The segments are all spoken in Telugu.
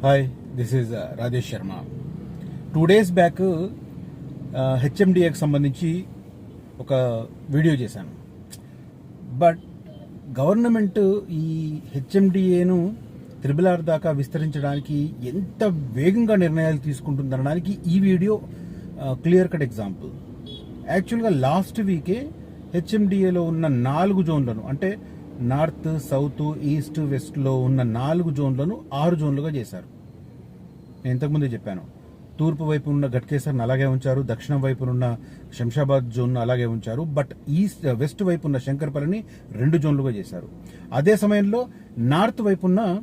Hi this is Rajesh Sharma two days back హెచ్ఎండిఏకి సంబంధించి ఒక వీడియో చేశాను. బట్ గవర్నమెంట్ ఈ హెచ్ఎండిఏను త్రిబుల్ ఆర్ దాకా విస్తరించడానికి ఎంత వేగంగా నిర్ణయాలు తీసుకుంటుందనడానికి ఈ వీడియో క్లియర్ కట్ ఎగ్జాంపుల్ యాక్చువల్గా లాస్ట్ వీకే హెచ్ఎండిఏలో ఉన్న నాలుగు జోన్లను అంటే నార్త్ సౌత్ ఈస్ట్ వెస్ట్లో ఉన్న నాలుగు జోన్లను ఆరు జోన్లుగా చేశారు. నేను ఇంతకుముందే చెప్పాను. తూర్పు వైపు ఉన్న ఘట్కేసర్ని అలాగే ఉంచారు దక్షిణం వైపున ఉన్న శంషాబాద్ జోన్ను అలాగే ఉంచారు బట్ ఈస్ట్ వెస్ట్ వైపు ఉన్న శంకర్పల్లిని రెండు జోన్లుగా చేశారు. అదే సమయంలో నార్త్ వైపు ఉన్న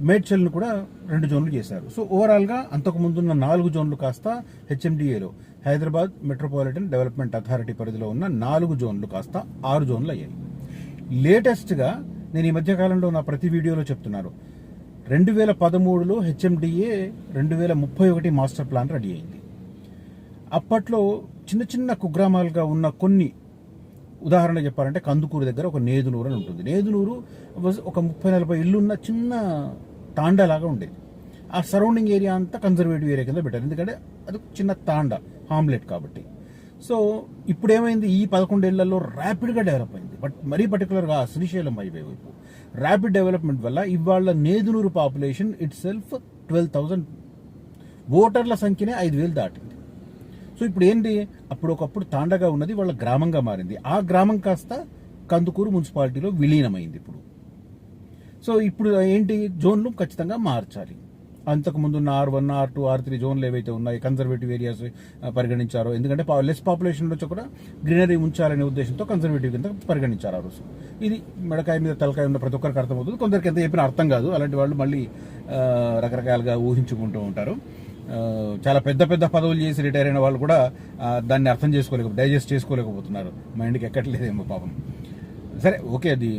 మేడ్చల్ను కూడా రెండు జోన్లు చేశారు. సో ఓవరాల్గా అంతకుముందున్న నాలుగు జోన్లు కాస్త హెచ్ఎండిఏలో హైదరాబాద్ మెట్రోపాలిటన్ డెవలప్మెంట్ అథారిటీ పరిధిలో ఉన్న నాలుగు జోన్లు కాస్త ఆరు జోన్లు అయ్యాయి. లేటెస్ట్గా నేను ఈ మధ్యకాలంలో నా ప్రతి వీడియోలో చెప్తున్నాను రెండు వేల పదమూడులో హెచ్ఎండిఏ రెండు వేల ముప్పై ఒకటి మాస్టర్ ప్లాన్ రెడీ అయింది. అప్పట్లో చిన్న చిన్న కుగ్రామాలుగా ఉన్న కొన్ని ఉదాహరణ చెప్పాలంటే కందుకూరు దగ్గర ఒక నేదునూరు అని ఉంటుంది. నేదునూరు ఒక ముప్పై నలభై ఇల్లున్న చిన్న తాండాలాగా ఉండేది. ఆ సరౌండింగ్ ఏరియా అంతా కన్జర్వేటివ్ ఏరియా కింద పెట్టారు. ఎందుకంటే అది చిన్న తాండా హామ్లెట్ కాబట్టి. సో ఇప్పుడు ఏమైంది ఈ పదకొండేళ్ళలో ర్యాపిడ్గా డెవలప్ అయింది. బట్ మరీ పర్టికులర్గా శ్రీశైలం హైవే వైపు ర్యాపిడ్ డెవలప్మెంట్ వల్ల ఇవాళ Nedunuru population itself twelve thousand ఓటర్ల సంఖ్యనే ఐదు వేలు దాటింది. సో ఇప్పుడు ఏంటి అప్పుడు ఒకప్పుడు తాండగా ఉన్నది వాళ్ళ గ్రామంగా మారింది. ఆ గ్రామం కాస్త కందుకూరు మున్సిపాలిటీలో విలీనమైంది ఇప్పుడు. సో ఇప్పుడు ఏంటి? జోన్లు ఖచ్చితంగా మార్చాలి. అంతకుముందు ఉన్న R one R two R three జోన్లు ఏవైతే ఉన్నాయి కన్జర్వేటివ్ ఏరియాస్ పరిగణించారో ఎందుకంటే లెస్ పాపులేషన్ వచ్చి కూడా గ్రీనరీ ఉంచాలనే ఉద్దేశంతో కన్జర్వేటివ్ కింద పరిగణించారు ఆ రోజు. ఇది మెడకాయ మీద తలకాయ ఉన్న ప్రతి ఒక్కరికి అర్థమవుతుంది. కొందరికి ఎంత చెప్పినా అర్థం కాదు. అలాంటి వాళ్ళు మళ్ళీ రకరకాలుగా ఊహించుకుంటూ ఉంటారు. చాలా పెద్ద పెద్ద పదవులు చేసి రిటైర్ అయిన వాళ్ళు కూడా దాన్ని అర్థం చేసుకోలేక డైజెస్ట్ చేసుకోలేకపోతున్నారు. మైండ్కి ఎక్కట్లేదేమో పాపం. సరే ఓకే అది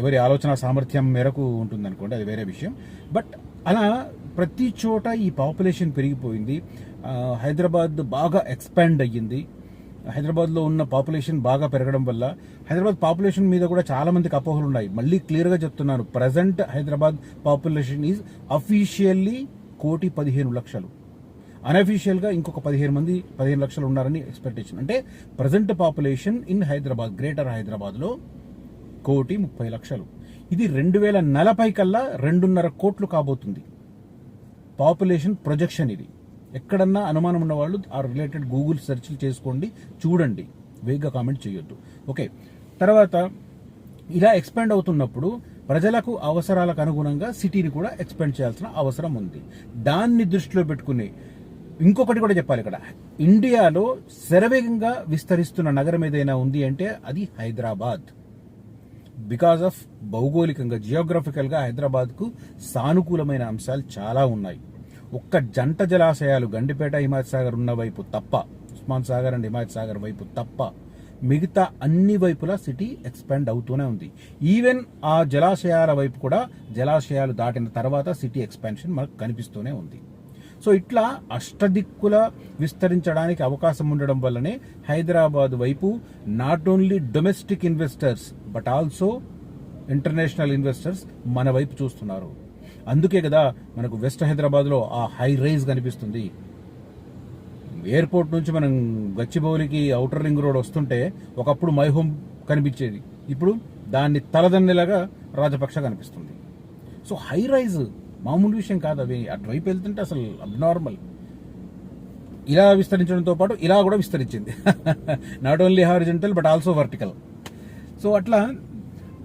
ఎవరి ఆలోచన సామర్థ్యం మేరకు ఉంటుంది అనుకోండి అది వేరే విషయం. బట్ అలా ప్రతి చోట ఈ పాపులేషన్ పెరిగిపోయింది. హైదరాబాద్ బాగా ఎక్స్పాండ్ అయ్యింది. హైదరాబాద్లో ఉన్న పాపులేషన్ బాగా పెరగడం వల్ల హైదరాబాద్ పాపులేషన్ మీద కూడా చాలా మందికి అపోహలు ఉన్నాయి. మళ్ళీ క్లియర్గా చెప్తున్నాను present Hyderabad population is officially కోటి పదిహేను లక్షలు. అన్అఫీషియల్గా ఇంకొక పదిహేను మంది పదిహేను లక్షలు ఉన్నారని ఎక్స్పెక్టేషన్ అంటే present population in Hyderabad greater హైదరాబాద్లో కోటి ముప్పై లక్షలు. ఇది రెండు వేల నలభై కల్లా రెండున్నర కోట్లు కాబోతుంది. పాపులేషన్ ప్రొజెక్షన్ ఇది. ఎక్కడన్నా అనుమానం ఉన్న వాళ్ళు ఆ రిలేటెడ్ గూగుల్ సెర్చ్లు చేసుకోండి చూడండి. వేగ్గా కామెంట్ చేయొద్దు. ఓకే. తర్వాత ఇలా ఎక్స్పాండ్ అవుతున్నప్పుడు ప్రజలకు అవసరాలకు అనుగుణంగా సిటీని కూడా ఎక్స్పాండ్ చేయాల్సిన అవసరం ఉంది. దాన్ని దృష్టిలో పెట్టుకుని ఇంకొకటి కూడా చెప్పాలి ఇక్కడ. ఇండియాలో శరవేగంగా విస్తరిస్తున్న నగరం ఏదైనా ఉంది అంటే అది హైదరాబాద్. బికాస్ ఆఫ్ భౌగోళికంగా జియోగ్రఫికల్గా హైదరాబాద్కు సానుకూలమైన అంశాలు చాలా ఉన్నాయి. ఒక్క జంట జలాశయాలు గండిపేట హిమాయత్ సాగర్ ఉన్న వైపు తప్ప ఉస్మాన్ సాగర్ అండ్ హిమాయత్ సాగర్ వైపు తప్ప మిగతా అన్ని వైపులా సిటీ ఎక్స్పాండ్ అవుతూనే ఉంది. ఈవెన్ ఆ జలాశయాల వైపు కూడా జలాశయాలు దాటిన తర్వాత సిటీ ఎక్స్పాన్షన్ మనకు కనిపిస్తూనే ఉంది. సో ఇట్లా అష్టదిక్కుల విస్తరించడానికి అవకాశం ఉండడం వల్లనే హైదరాబాద్ వైపు not only domestic investors but also international investors మన వైపు చూస్తున్నారు. అందుకే కదా మనకు వెస్ట్ హైదరాబాద్లో ఆ హై రైజ్ కనిపిస్తుంది. ఎయిర్పోర్ట్ నుంచి మనం గచ్చిబౌలికి అవుటర్ రింగ్ రోడ్ వస్తుంటే ఒకప్పుడు మై హోమ్ కనిపించేది. ఇప్పుడు దాన్ని తలదన్నెలాగా రాజపక్ష కనిపిస్తుంది. సో హై రైజ్ మామూలు విషయం కాదు. అవి అటువైపు వెళ్తుంటే అసలు అబ్నార్మల్ ఇలా విస్తరించడంతో పాటు ఇలా కూడా విస్తరించింది. Not only horizontal but also vertical so అట్లా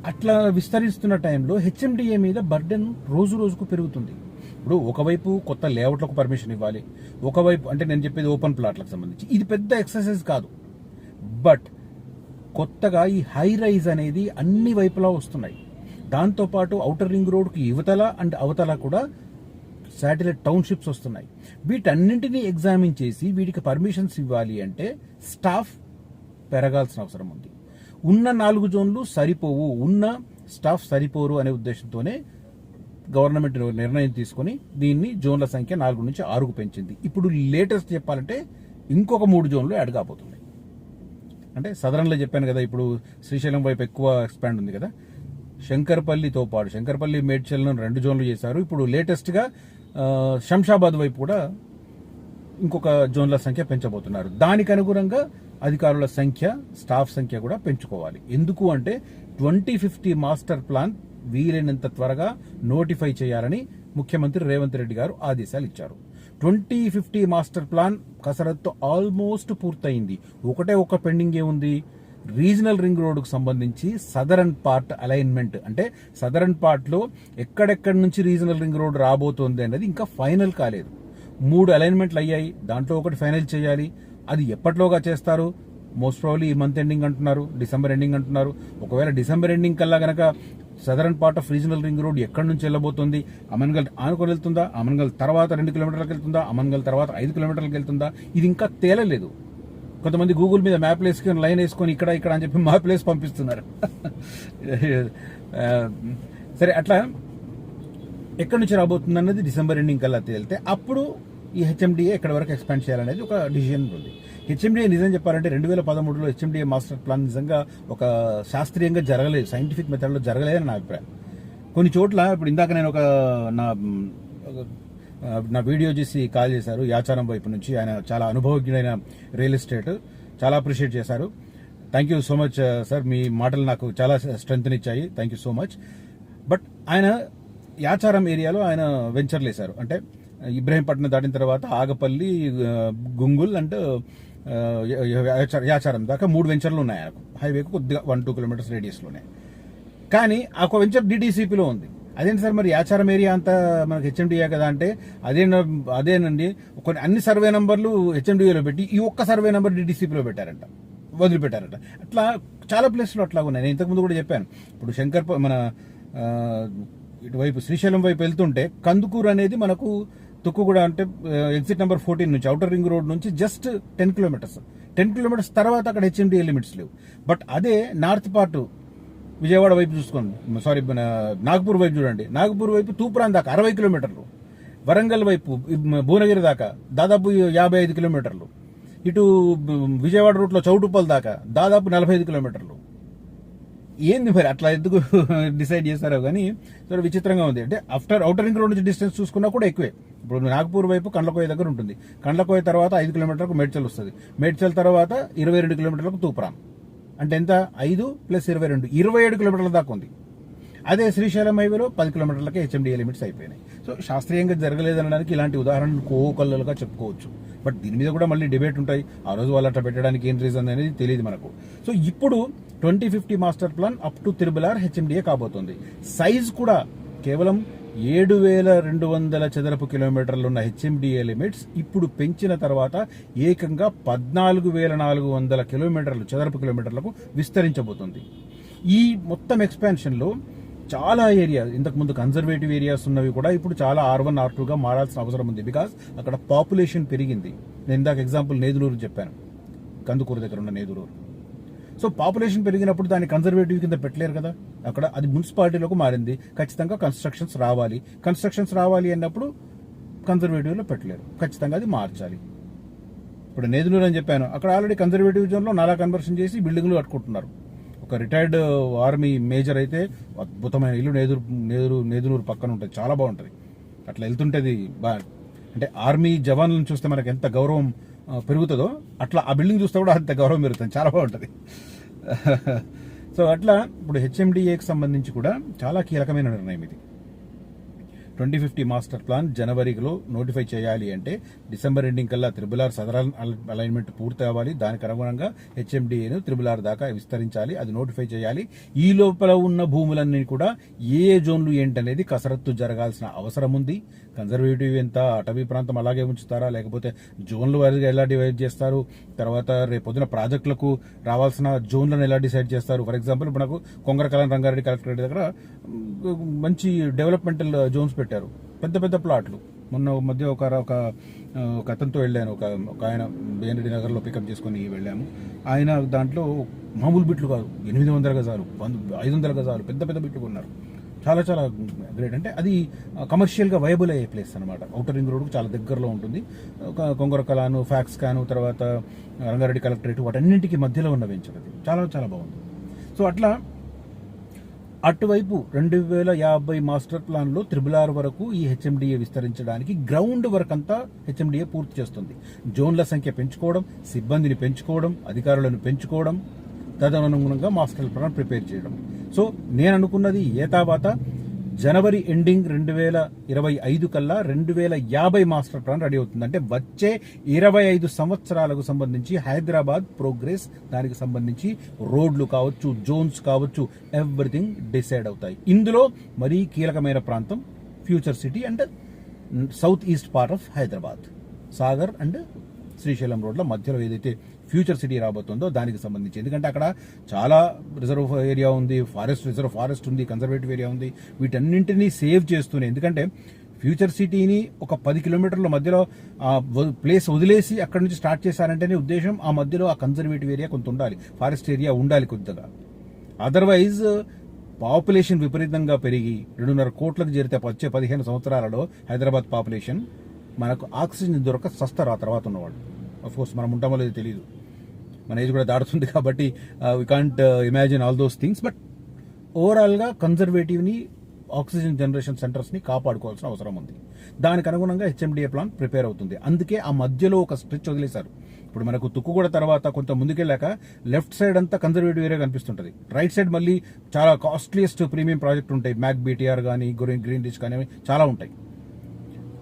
అట్లా విస్తరిస్తున్న టైంలో హెచ్ఎండిఏ మీద బర్డెన్ రోజు రోజుకు పెరుగుతుంది. ఇప్పుడు ఒకవైపు కొత్త లేఅవుట్లకు పర్మిషన్ ఇవ్వాలి. ఒకవైపు అంటే నేను చెప్పేది ఓపెన్ ప్లాట్లకు సంబంధించి. ఇది పెద్ద ఎక్సర్సైజ్ కాదు. బట్ కొత్తగా ఈ హై రైజ్ అనేది అన్ని వైపులా వస్తున్నాయి. దాంతోపాటు ఔటర్ రింగ్ రోడ్కి యువతల అండ్ అవతల కూడా శాటిలైట్ టౌన్షిప్స్ వస్తున్నాయి. వీటన్నింటినీ ఎగ్జామిన్ చేసి వీటికి పర్మిషన్స్ ఇవ్వాలి అంటే స్టాఫ్ పెరగాల్సిన అవసరం ఉంది. ఉన్న నాలుగు జోన్లు సరిపోవు ఉన్న స్టాఫ్ సరిపోరు అనే ఉద్దేశంతోనే గవర్నమెంట్ నిర్ణయం తీసుకొని దీన్ని జోన్ల సంఖ్య నాలుగు నుంచి ఆరుకు పెంచింది. ఇప్పుడు లేటెస్ట్ చెప్పాలంటే ఇంకొక మూడు జోన్లు యాడ్ కాబోతున్నాయి. అంటే సదరన్లో చెప్పాను కదా ఇప్పుడు శ్రీశైలం వైపు ఎక్కువ ఎక్స్పాండ్ ఉంది కదా. శంకర్పల్లితో పాటు శంకర్పల్లి మేడ్చల్ను రెండు జోన్లు చేశారు. ఇప్పుడు లేటెస్ట్గా శంషాబాద్ వైపు కూడా ఇంకొక జోన్ల సంఖ్య పెంచబోతున్నారు. దానికి అనుగుణంగా అధికారుల సంఖ్య స్టాఫ్ సంఖ్య కూడా పెంచుకోవాలి. ఎందుకు అంటే ట్వంటీ ఫిఫ్టీ మాస్టర్ ప్లాన్ వీలైనంత త్వరగా నోటిఫై చేయాలని ముఖ్యమంత్రి రేవంత్ రెడ్డి గారు ఆదేశాలు ఇచ్చారు. ట్వంటీ ఫిఫ్టీ మాస్టర్ ప్లాన్ కసరత్తు ఆల్మోస్ట్ పూర్తయింది. ఒకటే ఒక పెండింగ్ ఏముంది రీజనల్ రింగ్ రోడ్డుకు సంబంధించి సదరన్ పార్ట్ అలైన్మెంట్ అంటే సదరన్ పార్ట్లో ఎక్కడెక్కడి నుంచి రీజనల్ రింగ్ రోడ్ రాబోతోంది అనేది ఇంకా ఫైనల్ కాలేదు. మూడు అలైన్మెంట్లు అయ్యాయి. దాంట్లో ఒకటి ఫైనల్ చేయాలి. అది ఎప్పట్లోగా చేస్తారు? మోస్ట్ ప్రాబ్లీ ఈ మంత్ ఎండింగ్ అంటున్నారు డిసెంబర్ ఎండింగ్ అంటున్నారు. ఒకవేళ డిసెంబర్ ఎండింగ్ కల్లా గనక southern part of regional ring road ఎక్కడి నుంచి వెళ్ళబోతుంది? అమన్గల్ ఆనుకొని వెళ్తుందా? అమన్గల్ తర్వాత రెండు కిలోమీటర్లకు వెళ్తుందా? అమన్గల్ తర్వాత ఐదు కిలోమీటర్లకు వెళ్తుందా? ఇది ఇంకా తేలలేదు. కొంతమంది గూగుల్ మీద మ్యాప్ వేసుకొని లైన్ వేసుకొని ఇక్కడ ఇక్కడ అని చెప్పి మ్యాప్ వేసి పంపిస్తున్నారు. సరే అట్లా ఎక్కడి నుంచి రాబోతుంది అన్నది డిసెంబర్ ఎండింగ్ కల్లా తేలితే అప్పుడు ఈ హెచ్ఎండిఏ ఎక్కడి వరకు ఎక్స్పాండ్ చేయాలనేది ఒక డిసిజన్ ఉంది. హెచ్ఎండిఏ నిజం చెప్పాలంటే రెండు వేల పదమూడులో హెచ్ఎండిఏ మాస్టర్ ప్లాన్ నిజంగా ఒక శాస్త్రీయంగా జరగలేదు సైంటిఫిక్ మెథడ్లో జరగలేదని నా అభిప్రాయం. కొన్ని చోట్ల ఇప్పుడు ఇందాక నేను ఒక నా నా వీడియో చేసి కాల్ చేశారు యాచారం వైపు నుంచి. ఆయన చాలా అనుభవజ్ఞుడైన రియల్ ఎస్టేట్ చాలా అప్రిషియేట్ చేశారు. Thank you so much sir మీ మాటలు నాకు చాలా స్ట్రెంగ్త్నిచ్చాయి thank you so much but ఆయన యాచారం ఏరియాలో ఆయన వెంచర్లు వేశారు అంటే ఇబ్రహీంపట్నం దాటిన తర్వాత Agapalli uh, Gungal and uh, uh, Yacharam- Yacharam దాకా మూడు వెంచర్లు ఉన్నాయి ఆయనకు. హైవేకు కొద్దిగా వన్ టూ కిలోమీటర్స్ రేడియస్లోనే కానీ ఆ ఒక వెంచర్ డిడిసిపిలో ఉంది. అదేంటి సార్ మరి యాచారం ఏరియా అంతా మనకి హెచ్ఎండిఏ కదా అంటే అదే అదేనండి కొన్ని అన్ని సర్వే నంబర్లు హెచ్ఎండిఏలో పెట్టి ఈ ఒక్క సర్వే నంబర్ డిడిసిపిలో పెట్టారంట వదిలిపెట్టారట. అట్లా చాలా ప్లేస్లు అట్లా ఉన్నాయి. నేను ఇంతకుముందు కూడా చెప్పాను. ఇప్పుడు శంకర్ మన ఇటువైపు శ్రీశైలం వైపు వెళ్తుంటే కందుకూరు అనేది మనకు తుక్కుగూడ అంటే ఎగ్జిట్ నెంబర్ ఫోర్టీన్ నుంచి అవుటర్ రింగ్ రోడ్ నుంచి just ten kilometres ten kilometres తర్వాత అక్కడ హెచ్ఎండిఏ లిమిట్స్ లేవు. బట్ అదే నార్త్ పార్ట్ విజయవాడ వైపు చూసుకోండి. సారీ మన నాగపూర్ వైపు చూడండి. నాగపూర్ వైపు తూప్రాన్ దాకా అరవై కిలోమీటర్లు. వరంగల్ వైపు భువనగిరి దాకా దాదాపు యాభై ఐదు కిలోమీటర్లు. ఇటు విజయవాడ రూట్లో చౌటుప్పల్ దాకా దాదాపు నలభై ఐదు కిలోమీటర్లు. ఏంది మరి అట్లా ఎందుకు డిసైడ్ చేస్తారో కానీ చాలా విచిత్రంగా ఉంది. అంటే ఆఫ్టర్ అవుటర్ రింగ్ రోడ్ నుంచి డిస్టెన్స్ చూసుకున్నా కూడా ఎక్కువే. ఇప్పుడు నాగపూర్ వైపు కండ్లకోయ దగ్గర ఉంటుంది. కండ్లకోయ తర్వాత ఐదు కిలోమీటర్లకు మేడ్చల్ వస్తుంది. మేడ్చల్ తర్వాత ఇరవై రెండు కిలోమీటర్లకు తూప్రాం. అంటే ఎంత? ఐదు ప్లస్ ఇరవై రెండు. ఇరవై ఏడు కిలోమీటర్ల దాకా ఉంది. అదే శ్రీశైలం హైవేలో పది కిలోమీటర్లకే హెచ్ఎండిఏ లిమిట్స్ అయిపోయినాయి. సో శాస్త్రీయంగా జరగలేదనడానికి ఇలాంటి ఉదాహరణలు కోకల్లలుగా చెప్పుకోవచ్చు. బట్ దీని మీద కూడా మళ్ళీ డిబేట్ ఉంటాయి. ఆ రోజు వాళ్ళు అట్లా పెట్టడానికి ఏం రీజన్ అనేది తెలియదు మనకు. సో ఇప్పుడు twenty fifty master plan up to triple R HMDA కాబోతుంది. సైజ్ కూడా కేవలం ఏడు వేల రెండు వందల చదరపు కిలోమీటర్లు ఉన్న హెచ్ఎండిఏ లిమిట్స్ ఇప్పుడు పెంచిన తర్వాత ఏకంగా పద్నాలుగు వేల నాలుగు వందల కిలోమీటర్లు చదరపు కిలోమీటర్లకు విస్తరించబోతుంది. ఈ మొత్తం ఎక్స్పాన్షన్లో చాలా ఏరియా ఇంతకుముందు కన్జర్వేటివ్ ఏరియాస్ ఉన్నవి కూడా ఇప్పుడు చాలా ఆర్ వన్ ఆర్ టూగా మారాల్సిన అవసరం ఉంది. బికాస్ అక్కడ పాపులేషన్ పెరిగింది. నేను ఇందాక ఎగ్జాంపుల్ నేదులూరు చెప్పాను. కందుకూరు దగ్గర ఉన్న నేదులూరు. సో పాపులేషన్ పెరిగినప్పుడు దాన్ని కన్జర్వేటివ్ కింద పెట్టలేరు కదా? అక్కడ అది మున్సిపాలిటీలోకి మారింది. ఖచ్చితంగా కన్స్ట్రక్షన్స్ రావాలి. కన్స్ట్రక్షన్స్ రావాలి అన్నప్పుడు కన్జర్వేటివ్లో పెట్టలేరు. ఖచ్చితంగా అది మార్చాలి. ఇప్పుడు నేదునూరు అని చెప్పాను. అక్కడ ఆల్రెడీ కన్జర్వేటివ్ జోన్లో నాలా కన్వర్షన్ చేసి బిల్డింగ్లు కట్టుకుంటున్నారు. ఒక రిటైర్డ్ ఆర్మీ మేజర్ అయితే అద్భుతమైన ఇల్లు నేదురు నేదురు నేదునూరు పక్కన ఉంటుంది. చాలా బాగుంటుంది. అట్లా వెళ్తుంటది బా అంటే ఆర్మీ జవాన్లను చూస్తే మనకు ఎంత గౌరవం పెరుగుతుందో అట్లా ఆ బిల్డింగ్ చూస్తే కూడా అంత గౌరవం పెరుగుతుంది. చాలా బాగుంటుంది. సో అట్లా ఇప్పుడు హెచ్ఎండిఏకి సంబంధించి కూడా చాలా కీలకమైన నిర్ణయం ఇది. ట్వంటీ ఫిఫ్టీ మాస్టర్ ప్లాన్ జనవరిలో నోటిఫై చేయాలి అంటే డిసెంబర్ ఎండింగ్ కల్లా త్రిబుల్ ఆర్ సదరన్ అలైన్మెంట్ పూర్తి అవ్వాలి. దానికి అనుగుణంగా హెచ్ఎండిఏను త్రిబుల్ ఆర్ దాకా విస్తరించాలి. అది నోటిఫై చేయాలి. ఈ లోపల ఉన్న భూములన్నీ కూడా ఏ ఏ జోన్లు ఏంటనేది కసరత్తు జరగాల్సిన అవసరం ఉంది. కన్జర్వేటివ్ ఎంత అటవీ ప్రాంతం అలాగే ఉంచుతారా? లేకపోతే జోన్లు వారిగా ఎలా డివైడ్ చేస్తారు? తర్వాత రేపు పొద్దున ప్రాజెక్టులకు రావాల్సిన జోన్లను ఎలా డిసైడ్ చేస్తారు? ఫర్ ఎగ్జాంపుల్ ఇప్పుడు నాకు కొంగరకలం రంగారెడ్డి కలెక్టరేట్ దగ్గర మంచి డెవలప్మెంటల్ జోన్స్ పెట్టారు. పెద్ద పెద్ద ప్లాట్లు. మొన్న మధ్య ఒక ఒక ఒక అతనితో వెళ్ళాను. ఒక ఒక ఆయన బేనరెడ్డి నగర్లో పికప్ చేసుకొని వెళ్ళాము. ఆయన దాంట్లో మామూలు బిట్లు కాదు. ఎనిమిది వందల గజాలు వంద ఐదు వందల గజాలు పెద్ద పెద్ద బిట్లు కొన్నారు. చాలా చాలా గ్రేట్ అంటే అది కమర్షియల్గా వైబుల్ అయ్యే ప్లేస్ అనమాట అవుటర్ రింగ్ రోడ్కు చాలా దగ్గరలో ఉంటుంది. కొంగర కలాను ఫ్యాక్స్ కాను తర్వాత రంగారెడ్డి కలెక్టరేట్ వాటన్నింటికి మధ్యలో ఉన్న వెంచర్ అది. చాలా చాలా బాగుంది సో అట్లా అటువైపు రెండు వేల యాభై మాస్టర్ ప్లాన్లో త్రిబుల్ ఆర్ వరకు ఈ హెచ్ఎండిఏ విస్తరించడానికి గ్రౌండ్ వర్క్ అంతా హెచ్ఎండిఏ పూర్తి చేస్తుంది. జోన్ల సంఖ్య పెంచుకోవడం సిబ్బందిని పెంచుకోవడం అధికారులను పెంచుకోవడం తదనుగుణంగా మాస్టర్ ప్లాన్ ప్రిపేర్ చేయడం. సో నేను అనుకున్నది ఏతావాత జనవరి ఎండింగ్ రెండు వేల ఇరవై ఐదు కల్లా రెండు వేల యాభై మాస్టర్ ప్లాన్ రెడీ అవుతుంది. అంటే వచ్చే ఇరవై ఐదు సంవత్సరాలకు సంబంధించి హైదరాబాద్ ప్రోగ్రెస్ దానికి సంబంధించి రోడ్లు కావచ్చు జోన్స్ కావచ్చు ఎవ్రీథింగ్ డిసైడ్ అవుతాయి. ఇందులో మరీ కీలకమైన ప్రాంతం future city and south east part of Hyderabad. Sagar and Srisailam రోడ్ల మధ్యలో ఏదైతే ఫ్యూచర్ సిటీ రాబోతుందో దానికి సంబంధించి. ఎందుకంటే అక్కడ చాలా రిజర్వ్ ఏరియా ఉంది ఫారెస్ట్ రిజర్వ్ ఫారెస్ట్ ఉంది కన్జర్వేటివ్ ఏరియా ఉంది. వీటన్నింటినీ సేవ్ చేస్తూనే ఎందుకంటే ఫ్యూచర్ సిటీని ఒక పది కిలోమీటర్ల మధ్యలో ఆ వ- ప్లేస్ వదిలేసి అక్కడ నుంచి స్టార్ట్ చేశారంటేనే ఉద్దేశం ఆ మధ్యలో ఆ కన్జర్వేటివ్ ఏరియా కొంత ఉండాలి ఫారెస్ట్ ఏరియా ఉండాలి కొద్దిగా. అదర్వైజ్ పాపులేషన్ విపరీతంగా పెరిగి రెండున్నర కోట్లకు చేరితే వచ్చే పదిహేను సంవత్సరాలలో హైదరాబాద్ పాపులేషన్ మనకు ఆక్సిజన్ దొరక సస్తారు ఆ తర్వాత ఉన్నవాళ్ళు కోర్స్ మనం ఉంటామో లేదో తెలియదు మన ఏజ్ కూడా దాడుతుంది కాబట్టి we can't imagine all those things but ఓవరాల్గా కన్జర్వేటివ్ని ఆక్సిజన్ జనరేషన్ సెంటర్స్ని కాపాడుకోవాల్సిన అవసరం ఉంది. దానికి అనుగుణంగా హెచ్ఎండిఏ ప్లాన్ ప్రిపేర్ అవుతుంది. అందుకే ఆ మధ్యలో ఒక స్ట్రిచ్ వదిలేశారు. ఇప్పుడు మనకు తుక్కుగూడ తర్వాత కొంత ముందుకెళ్ళాక లెఫ్ట్ సైడ్ అంతా కన్జర్వేటివ్ ఏరియా కనిపిస్తుంటుంది. రైట్ సైడ్ మళ్ళీ చాలా కాస్ట్లీయెస్ట్ ప్రీమియం ప్రాజెక్ట్ ఉంటాయి. మ్యాక్ బీటీఆర్ కానీ గ్రీన్ గ్రీన్ డిష్ కానీ చాలా ఉంటాయి.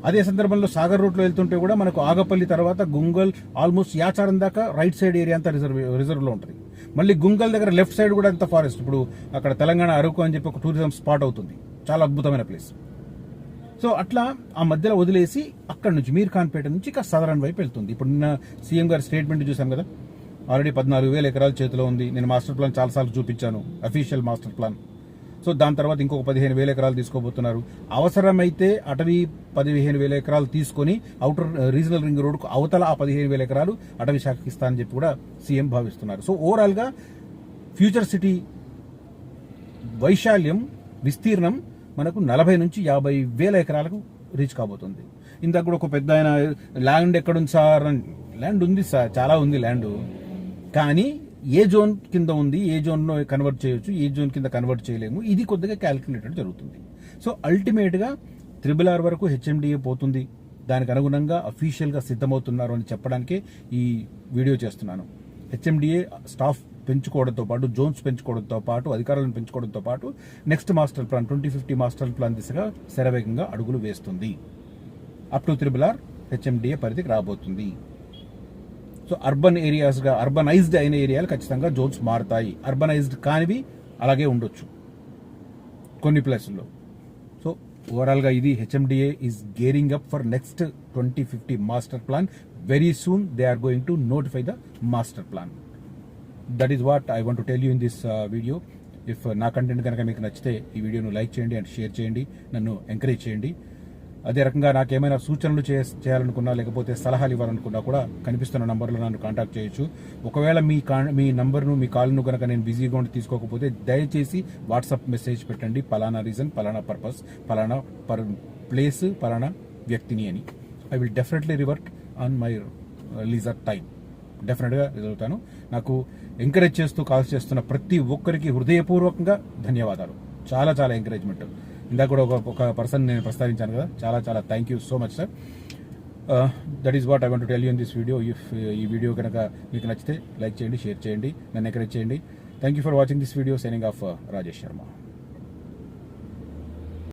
అదే సందర్భంలో సాగర్ రూట్లో వెళ్తుంటే కూడా మనకు ఆగపల్లి తర్వాత గుంగల్ ఆల్మోస్ట్ యాచారం దాకా రైట్ సైడ్ ఏరియా అంతా రిజర్వ్ రిజర్వ్లో ఉంటుంది. మళ్ళీ గుంగల్ దగ్గర లెఫ్ట్ సైడ్ కూడా అంత ఫారెస్ట్. ఇప్పుడు అక్కడ తెలంగాణ అరకు అని చెప్పి ఒక టూరిజం స్పాట్ అవుతుంది. చాలా అద్భుతమైన ప్లేస్. సో అట్లా ఆ మధ్యలో వదిలేసి అక్కడ నుంచి మీర్ ఖాన్పేట నుంచి ఇక సదరన్ వైపు వెళ్తుంది. ఇప్పుడు నిన్న సీఎం గారి స్టేట్మెంట్ చూసాం కదా. ఆల్రెడీ పద్నాలుగు వేల ఎకరాల చేతిలో ఉంది. నేను మాస్టర్ ప్లాన్ చాలాసార్లు చూపించాను. Official master plan. సో దాని తర్వాత ఇంకొక పదిహేను వేల ఎకరాలు తీసుకోబోతున్నారు. అవసరమైతే అటవీ పదిహేను వేల ఎకరాలు తీసుకొని అవుటర్ రీజనల్ రింగ్ రోడ్కు అవతల ఆ పదిహేను వేల ఎకరాలు అటవీ శాఖకి ఇస్తా అని చెప్పి కూడా సీఎం భావిస్తున్నారు. సో ఓవరాల్గా ఫ్యూచర్ సిటీ వైశాల్యం విస్తీర్ణం మనకు నలభై నుంచి యాభై వేల ఎకరాలకు రీచ్ కాబోతుంది. ఇందాక కూడా ఒక పెద్ద ఆయన ల్యాండ్ ఎక్కడుంది సార్? ల్యాండ్ ఉంది సార్ చాలా ఉంది ల్యాండ్ కానీ ఏ జోన్ కింద ఉంది ఏ జోన్లో కన్వర్ట్ చేయొచ్చు ఏ జోన్ కింద కన్వర్ట్ చేయలేము. ఇది కొద్దిగా క్యాలిక్యులేటెడ్ జరుగుతుంది. సో అల్టిమేట్గా త్రిబుల్ ఆర్ వరకు హెచ్ఎండిఏ పోతుంది. దానికి అనుగుణంగా అఫీషియల్గా సిద్ధమవుతున్నారు అని చెప్పడానికే ఈ వీడియో చేస్తున్నాను. హెచ్ఎండిఏ స్టాఫ్ పెంచుకోవడంతో పాటు జోన్స్ పెంచుకోవడంతో పాటు అధికారులను పెంచుకోవడంతో పాటు next master plan twenty fifty master plan దిశగా శరవేగంగా అడుగులు వేస్తుంది. Up to triple R HMDA పరిధికి రాబోతుంది. సో అర్బన్ ఏరియాస్గా అర్బనైజ్డ్ అయిన ఏరియాలు ఖచ్చితంగా జోన్స్ మారుతాయి. అర్బనైజ్డ్ కానివి అలాగే ఉండొచ్చు. కొన్ని ప్లేసుల్లో సో ఓవరాల్గా ఇది HMDA is gearing up for next twenty fifty master plan very soon they are going to notify the master plan that is what I want tell you in this video if నా కంటెంట్ కనుక మీకు నచ్చితే ఈ వీడియోను లైక్ చేయండి అండ్ షేర్ చేయండి. నన్ను ఎంకరేజ్ చేయండి. అదే రకంగా నాకు ఏమైనా సూచనలు చే చేయాలనుకున్నా లేకపోతే సలహాలు ఇవ్వాలనుకున్నా కూడా కనిపిస్తున్న నంబర్లో నన్ను కాంటాక్ట్ చేయొచ్చు. ఒకవేళ మీ కా మీ నంబర్ను మీ కాల్ను కనుక నేను బిజీగా ఉండి తీసుకోకపోతే దయచేసి వాట్సాప్ మెసేజ్ పెట్టండి. పలానా రీజన్ పలానా పర్పస్ పలానా పర్ ప్లేస్ పలానా వ్యక్తిని అని. I will definitely revert on my leisure time డెఫినెట్గా ఎదుగుతాను నాకు ఎంకరేజ్ చేస్తూ కాల్ చేస్తున్న ప్రతి ఒక్కరికి హృదయపూర్వకంగా ధన్యవాదాలు. చాలా చాలా ఎంకరేజ్మెంట్. ఇందాక కూడా ఒక ఒక పర్సన్ నేను ప్రస్తావించాను కదా. చాలా చాలా thank you so much sir that is what I want tell you in this video if ఈ వీడియో కనుక మీకు నచ్చితే లైక్ చేయండి షేర్ చేయండి నన్ను ఎంకరేజ్ చేయండి. Thank you for watching this video signing off Rajesh Sharma